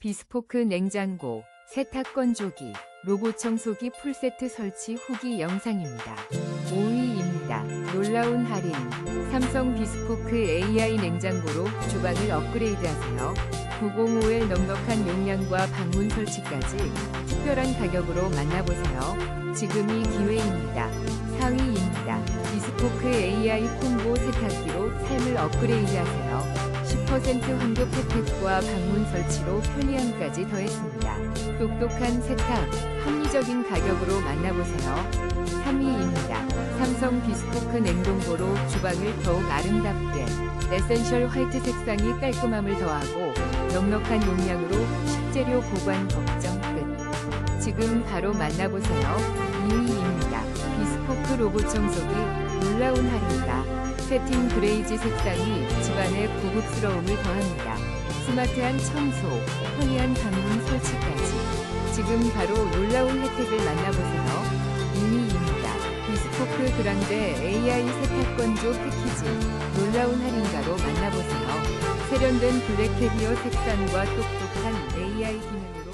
비스포크 냉장고, 세탁 건조기, 로봇 청소기 풀세트 설치 후기 영상입니다. 5위입니다. 놀라운 할인. 삼성 비스포크 AI 냉장고로 주방을 업그레이드하세요. 905의 넉넉한 용량과 방문 설치까지 특별한 가격으로 만나보세요. 지금이 기회입니다. 4위입니다. 비스포크 AI 콤보 세탁기로 삶을 업그레이드하세요. 10% 환급 혜택과 방문 설치로 편리함까지 더했습니다. 똑똑한 세탁, 합리적인 가격으로 만나보세요. 3위입니다. 삼성 비스포크 냉동고로 주방을 더욱 아름답게 에센셜 화이트 색상이 깔끔함을 더하고 넉넉한 용량으로 식재료 보관 걱정 끝. 지금 바로 만나보세요. 2위입니다. 비스포크 로봇 청소기 놀라운 할인가. 세팅 그레이지 색상이 집안의 고급스러움을 더합니다. 스마트한 청소, 편리한 방문 설치까지. 지금 바로 놀라운 혜택을 만나보세요. 2위입니다. 비스포크 그랑데 AI 세탁 건조 패키지. 놀라운 할인가로 만나보세요. 세련된 블랙 캐비어 색상과 똑똑한 AI 기능을